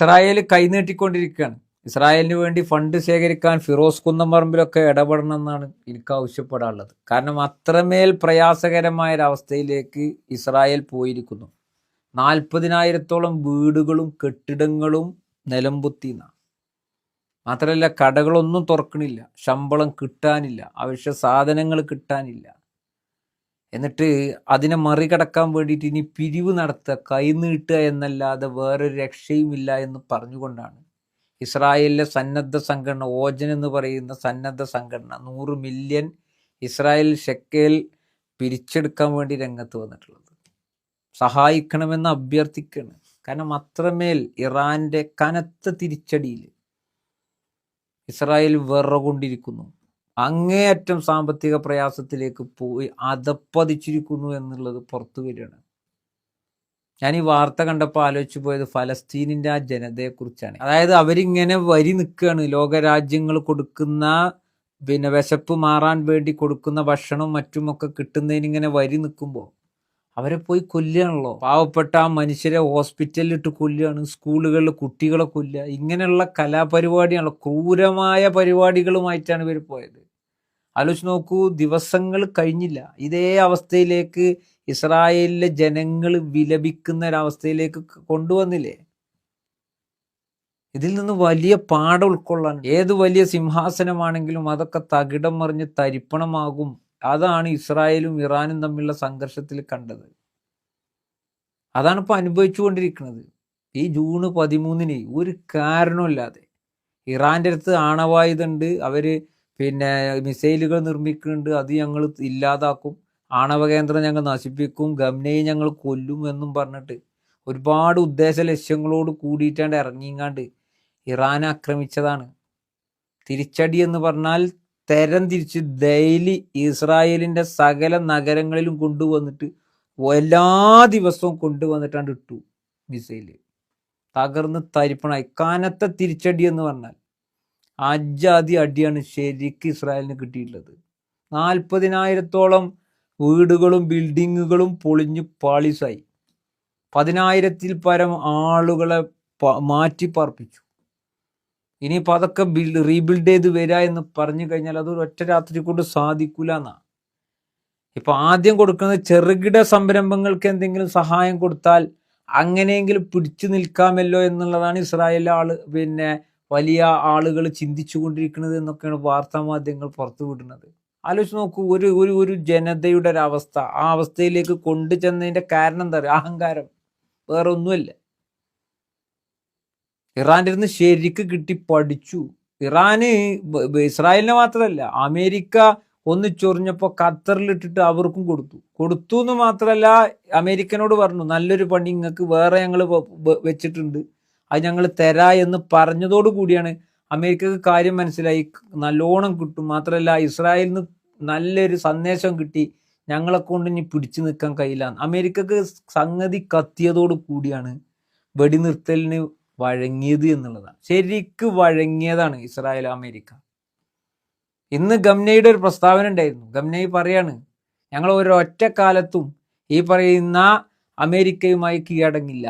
Israel കൈനീട്ടിക്കൊണ്ടിരിക്കുകയാണ്. ഇസ്രായേലിന് വേണ്ടി fund ശേഖരിക്കാൻ ഫിറോസ് കുന്നമ്പറമ്പിലൊക്കെ ഇടപെടണം എന്നാണ് എനിക്ക് ആവശ്യപ്പെടാനുള്ളത്. കാരണം അത്രമേൽ പ്രയാസകരമായ ഒരവസ്ഥയിലേക്ക് ഇസ്രായേൽ പോയിരിക്കുന്നു. നാൽപ്പതിനായിരത്തോളം വീടുകളും കെട്ടിടങ്ങളും നിലമ്പുത്തിന്നാണ് മാത്രമല്ല കടകളൊന്നും തുറക്കണില്ല. ശമ്പളം കിട്ടാനില്ല. അവശ്യ സാധനങ്ങൾ കിട്ടാനില്ല. എന്നിട്ട് അതിനെ മറികടക്കാൻ വേണ്ടിയിട്ട് ഇനി പിരിവ് നടത്തുക കൈനീട്ടുക എന്നല്ലാതെ വേറൊരു രക്ഷയുമില്ല എന്ന് പറഞ്ഞുകൊണ്ടാണ്. ഇസ്രായേലിലെ സന്നദ്ധ സംഘടന ഓജൻ എന്ന് പറയുന്ന സന്നദ്ധ സംഘടന നൂറ് മില്യൺ ഇസ്രായേൽ ഷെക്കേൽ പിരിച്ചെടുക്കാൻ വേണ്ടി രംഗത്ത് വന്നിട്ടുള്ളത്. സഹായിക്കണമെന്ന് അഭ്യർത്ഥിക്കുകയാണ്. കാരണം അത്രമേൽ ഇറാന്റെ കനത്ത തിരിച്ചടിയിൽ ഇസ്രായേൽ വിറകൊണ്ടിരിക്കുന്നു. അങ്ങേയറ്റം സാമ്പത്തിക പ്രയാസത്തിലേക്ക് പോയി അതപ്പതിച്ചിരിക്കുന്നു എന്നുള്ളത് പുറത്തു വരികയാണ്. ഞാൻ ഈ വാർത്ത കണ്ടപ്പോൾ ആലോചിച്ചു പോയത് ഫലസ്തീനിന്റെ ആ ജനതയെക്കുറിച്ചാണ്. അതായത് അവരിങ്ങനെ വരി നിൽക്കുകയാണ്. ലോകരാജ്യങ്ങൾ കൊടുക്കുന്ന പിന്നെ വിശപ്പ് മാറാൻ വേണ്ടി കൊടുക്കുന്ന ഭക്ഷണവും മറ്റുമൊക്കെ കിട്ടുന്നതിന് ഇങ്ങനെ വരി നിൽക്കുമ്പോൾ അവരെ പോയി കൊല്ലുകയാണല്ലോ. പാവപ്പെട്ട ആ മനുഷ്യരെ ഹോസ്പിറ്റലിലിട്ട് കൊല്ലുകയാണ് സ്കൂളുകളിൽ കുട്ടികളെ കൊല്ലുക. ഇങ്ങനെയുള്ള കലാപരിപാടിയാണല്ലോ ക്രൂരമായ പരിപാടികളുമായിട്ടാണ് ഇവർ പോയത്. ആലോചിച്ച് നോക്കൂ ദിവസങ്ങൾ കഴിഞ്ഞില്ല. ഇതേ അവസ്ഥയിലേക്ക് ഇസ്രായേലിലെ ജനങ്ങൾ വിലപിക്കുന്ന ഒരവസ്ഥയിലേക്ക് കൊണ്ടുവന്നില്ലേ? ഇതിൽ നിന്ന് വലിയ പാഠം ഉൾക്കൊള്ളാൻ ഏത് വലിയ സിംഹാസനമാണെങ്കിലും അതൊക്കെ തകിടം മറിഞ്ഞ് തരിപ്പണമാകും. അതാണ് ഇസ്രായേലും ഇറാനും തമ്മിലുള്ള സംഘർഷത്തിൽ കണ്ടത്. അതാണ് ഇപ്പോൾ അനുഭവിച്ചുകൊണ്ടിരിക്കുന്നത്. ഈ ജൂൺ പതിമൂന്നിന് ഒരു കാരണമില്ലാതെ ഇറാന്റെ അടുത്ത് ആണവായുധമുണ്ട്. അവർ പിന്നെ മിസൈലുകൾ നിർമ്മിക്കുന്നുണ്ട്. അത് ഞങ്ങൾ ഇല്ലാതാക്കും. ആണവ കേന്ദ്രം ഞങ്ങൾ നശിപ്പിക്കും. ഗംനയെ ഞങ്ങൾ കൊല്ലും എന്നും പറഞ്ഞിട്ട് ഒരുപാട് ഉദ്ദേശ ലക്ഷ്യങ്ങളോട് കൂടിയിട്ടാണ്ട് ഇറങ്ങിങ്ങാണ്ട് ഇറാൻ ആക്രമിച്ചതാണ്. തിരിച്ചടി എന്ന് പറഞ്ഞാൽ തരം തിരിച്ച് ഡെയിലി ഇസ്രായേലിന്റെ സകല നഗരങ്ങളിലും കൊണ്ടുവന്നിട്ട് എല്ലാ ദിവസവും കൊണ്ടുവന്നിട്ടാണ് ഇട്ടു മിസൈൽ. തകർന്ന് തരിപ്പണായി. കനത്ത തിരിച്ചടി എന്ന് പറഞ്ഞാൽ അജാതി അടിയാണ് ശരിക്ക് ഇസ്രായേലിന് കിട്ടിയിട്ടുള്ളത്. നാൽപ്പതിനായിരത്തോളം വീടുകളും ബിൽഡിങ്ങുകളും പൊളിഞ്ഞ് പാളിസായി. പതിനായിരത്തിൽ പരം ആളുകളെ മാറ്റി പാർപ്പിച്ചു ഇനിയിപ്പോൾ അതൊക്കെ ബിൽഡ് റീബിൽഡ് ചെയ്ത് വരിക എന്ന് പറഞ്ഞു കഴിഞ്ഞാൽ അത് ഒറ്റ രാത്രി കൊണ്ട് സാധിക്കൂല എന്നാണ് ഇപ്പൊ ആദ്യം കൊടുക്കുന്നത് ചെറുകിട സംരംഭങ്ങൾക്ക് എന്തെങ്കിലും സഹായം കൊടുത്താൽ അങ്ങനെയെങ്കിലും പിടിച്ചു നിൽക്കാമല്ലോ എന്നുള്ളതാണ് ഇസ്രായേൽ ആൾ പിന്നെ വലിയ ആളുകൾ ചിന്തിച്ചു കൊണ്ടിരിക്കുന്നത് എന്നൊക്കെയാണ് വാർത്താ മാധ്യമങ്ങൾ പുറത്തു വിടുന്നത്. ആലോചിച്ച് നോക്കൂ ഒരു ഒരു ഒരു ജനതയുടെ ഒരു അവസ്ഥ ആ അവസ്ഥയിലേക്ക് കൊണ്ടുചെന്നതിന്റെ കാരണം എന്താ പറയുക? അഹങ്കാരം. വേറെ ഒന്നുമല്ല ഇറാന്റെ നിന്ന് ശരിക്ക് കിട്ടി പഠിച്ചു. ഇറാന് ഇസ്രായേലിനെ മാത്രമല്ല അമേരിക്ക ഒന്ന് ചൊറിഞ്ഞപ്പോൾ ഖത്തറിലിട്ടിട്ട് അവർക്കും കൊടുത്തു. കൊടുത്തു എന്ന് മാത്രമല്ല അമേരിക്കനോട് പറഞ്ഞു നല്ലൊരു പണി നിങ്ങൾക്ക് വേറെ ഞങ്ങൾ വെച്ചിട്ടുണ്ട്. അത് ഞങ്ങൾ തരാ എന്ന് പറഞ്ഞതോട് കൂടിയാണ് അമേരിക്കക്ക് കാര്യം മനസ്സിലായി. നല്ലോണം കിട്ടും. മാത്രമല്ല ഇസ്രായേലിന് നല്ലൊരു സന്ദേശം കിട്ടി. ഞങ്ങളെ കൊണ്ട് ഇനി പിടിച്ചു നിൽക്കാൻ കഴിയില്ല. അമേരിക്കക്ക് സംഗതി കത്തിയതോട് കൂടിയാണ് വെടിനിർത്തലിന് വഴങ്ങിയത് എന്നുള്ളതാണ്. ശരിക്ക് വഴങ്ങിയതാണ് ഇസ്രായേൽ അമേരിക്ക. ഇന്ന് ഗംനയുടെ ഒരു പ്രസ്താവന ഉണ്ടായിരുന്നു. ഗംനയി പറയാണ് ഞങ്ങൾ ഒരൊറ്റ കാലത്തും ഈ പറയുന്ന അമേരിക്കയുമായി കീഴടങ്ങില്ല.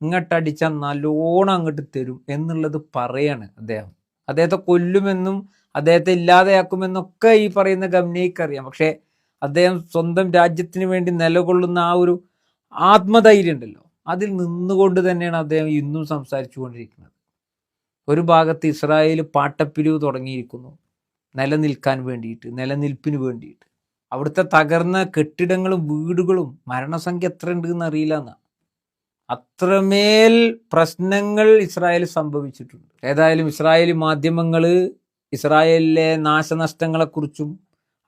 ഇങ്ങോട്ടടിച്ചാൽ നല്ലോണം അങ്ങോട്ട് തരും എന്നുള്ളത് പറയാണ് അദ്ദേഹം. അദ്ദേഹത്തെ കൊല്ലുമെന്നും അദ്ദേഹത്തെ ഇല്ലാതെയാക്കുമെന്നൊക്കെ ഈ പറയുന്ന ഗംനയ്ക്ക് അറിയാം പക്ഷേ അദ്ദേഹം സ്വന്തം രാജ്യത്തിന് വേണ്ടി നിലകൊള്ളുന്ന ആ ഒരു ആത്മധൈര്യം ഉണ്ടല്ലോ. അതിൽ നിന്നുകൊണ്ട് തന്നെയാണ് അദ്ദേഹം ഇന്നും സംസാരിച്ചു കൊണ്ടിരിക്കുന്നത് ഒരു ഭാഗത്ത് ഇസ്രായേൽ പാട്ടപ്പിരിവ് തുടങ്ങിയിരിക്കുന്നു. നിലനിൽക്കാൻ വേണ്ടിയിട്ട് നിലനിൽപ്പിന് വേണ്ടിയിട്ട്. അവിടുത്തെ തകർന്ന കെട്ടിടങ്ങളും വീടുകളും മരണസംഖ്യ എത്ര ഉണ്ട് എന്ന്. അറിയില്ല എന്നാ അത്രമേൽ പ്രശ്നങ്ങൾ ഇസ്രായേൽ സംഭവിച്ചിട്ടുണ്ട്. ഏതായാലും ഇസ്രായേലി മാധ്യമങ്ങൾ ഇസ്രായേലിലെ നാശനഷ്ടങ്ങളെക്കുറിച്ചും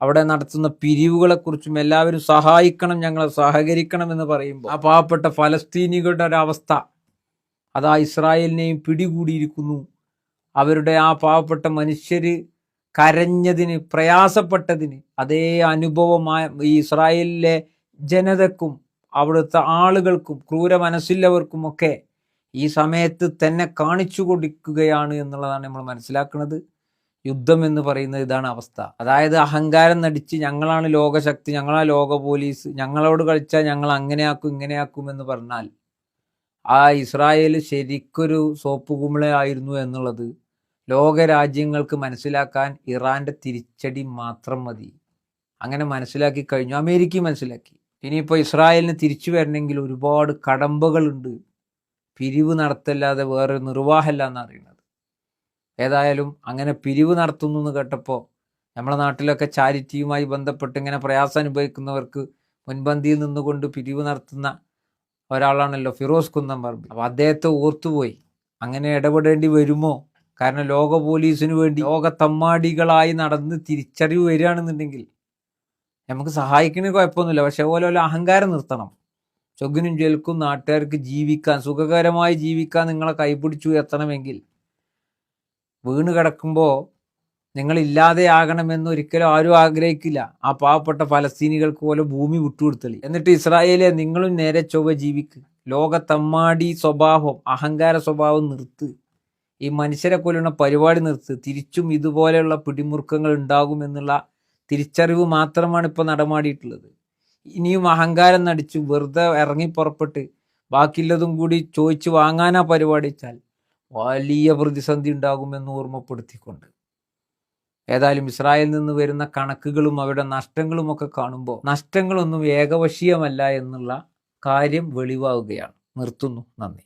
അവിടെ നടത്തുന്ന പിരിവുകളെക്കുറിച്ചും എല്ലാവരും സഹായിക്കണം ഞങ്ങളെ സഹകരിക്കണം എന്ന് പറയുമ്പോൾ ആ പാവപ്പെട്ട ഫലസ്തീനികളുടെ ഒരവസ്ഥ അതാ ഇസ്രായേലിനെയും പിടികൂടിയിരിക്കുന്നു. അവരുടെ ആ പാവപ്പെട്ട മനുഷ്യർ കരഞ്ഞതിന് പ്രയാസപ്പെട്ടതിന് അതേ അനുഭവമായ ഈ ഇസ്രായേലിലെ ജനതക്കും അവിടുത്തെ ആളുകൾക്കും ക്രൂര മനസ്സില്ലവർക്കും ഒക്കെ ഈ സമയത്ത് തന്നെ കാണിച്ചു കൊടുക്കുകയാണ് എന്നുള്ളതാണ് നമ്മൾ മനസ്സിലാക്കുന്നത്. യുദ്ധം എന്ന് പറയുന്ന ഇതാണ് അവസ്ഥ. അതായത് അഹങ്കാരം നടിച്ച് ഞങ്ങളാണ് ലോകശക്തി ഞങ്ങളാണ് ലോക പോലീസ് ഞങ്ങളോട് കളിച്ചാൽ ഞങ്ങൾ അങ്ങനെയാക്കും ഇങ്ങനെയാക്കും എന്ന് പറഞ്ഞാൽ ആ ഇസ്രായേൽ ശരിക്കൊരു സോപ്പ് കുമിളയായിരുന്നു എന്നുള്ളത് ലോകരാജ്യങ്ങൾക്ക് മനസ്സിലാക്കാൻ ഇറാന്റെ തിരിച്ചടി മാത്രം മതി. അങ്ങനെ മനസ്സിലാക്കി കഴിഞ്ഞു. അമേരിക്ക മനസ്സിലാക്കി. ഇനിയിപ്പോൾ ഇസ്രായേലിന് തിരിച്ചു വരണമെങ്കിൽ ഒരുപാട് കടമ്പകളുണ്ട്. പിരിവ് നടത്തല്ലാതെ വേറെ നിർവാഹമല്ല എന്ന് അറിയുന്നത് ഏതായാലും അങ്ങനെ പിരിവ് നടത്തുന്നു എന്ന് കേട്ടപ്പോൾ നമ്മുടെ നാട്ടിലൊക്കെ ചാരിറ്റിയുമായി ബന്ധപ്പെട്ട് ഇങ്ങനെ പ്രയാസം അനുഭവിക്കുന്നവർക്ക് മുൻപന്തിയിൽ നിന്നുകൊണ്ട് പിരിവ് നടത്തുന്ന ഒരാളാണല്ലോ ഫിറോസ് കുന്നംപറമ്പ് അപ്പോൾ അദ്ദേഹത്തെ ഓർത്തുപോയി. അങ്ങനെ ഇടപെടേണ്ടി വരുമോ? കാരണം ലോക പോലീസിന് വേണ്ടി ലോക തമ്മാടികളായി നടന്ന് തിരിച്ചറിവ് വരികയാണെന്നുണ്ടെങ്കിൽ നമുക്ക് സഹായിക്കുന്ന കുഴപ്പമൊന്നുമില്ല. പക്ഷേ അതുപോലെ പോലെ അഹങ്കാരം നിർത്തണം. ചൊഗിനും ജൽക്കും നാട്ടുകാർക്ക് ജീവിക്കാൻ സുഖകരമായി ജീവിക്കാൻ നിങ്ങളെ കൈപിടിച്ചു ഉയർത്തണമെങ്കിൽ വീണ് കിടക്കുമ്പോൾ നിങ്ങൾ ഇല്ലാതെയാകണമെന്ന് ഒരിക്കലും ആരും ആഗ്രഹിക്കില്ല. ആ പാവപ്പെട്ട ഫലസ്തീനികൾക്ക് പോലെ ഭൂമി വിട്ടുകൊടുത്തളി. എന്നിട്ട് ഇസ്രായേലെ നിങ്ങളും നേരെ ചൊവ്വ ജീവിക്ക്. ലോകത്തമ്മാടി സ്വഭാവം അഹങ്കാര സ്വഭാവം നിർത്ത്. ഈ മനുഷ്യരെ കൊല്ലുന്ന പരിപാടി നിർത്ത്. തിരിച്ചും ഇതുപോലെയുള്ള പിടിമുറുക്കങ്ങൾ ഉണ്ടാകുമെന്നുള്ള തിരിച്ചറിവ് മാത്രമാണ് ഇപ്പോൾ നടമാടിയിട്ടുള്ളത്. ഇനിയും അഹങ്കാരം നടിച്ചു വെറുതെ ഇറങ്ങി പുറപ്പെട്ട് ബാക്കിയുള്ളതും കൂടി ചോദിച്ചു വാങ്ങാനാ പരിപാടിച്ചാൽ വലിയ പ്രതിസന്ധി ഉണ്ടാകുമെന്ന് ഓർമ്മപ്പെടുത്തിക്കൊണ്ട്. ഏതായാലും ഇസ്രായേലിൽ നിന്ന് വരുന്ന കണക്കുകളും അവരുടെ നഷ്ടങ്ങളും ഒക്കെ കാണുമ്പോൾ നഷ്ടങ്ങളൊന്നും ഏകവശീയമല്ല എന്നുള്ള കാര്യം വെളിവാകുകയാണ്. നിർത്തുന്നു. നന്ദി.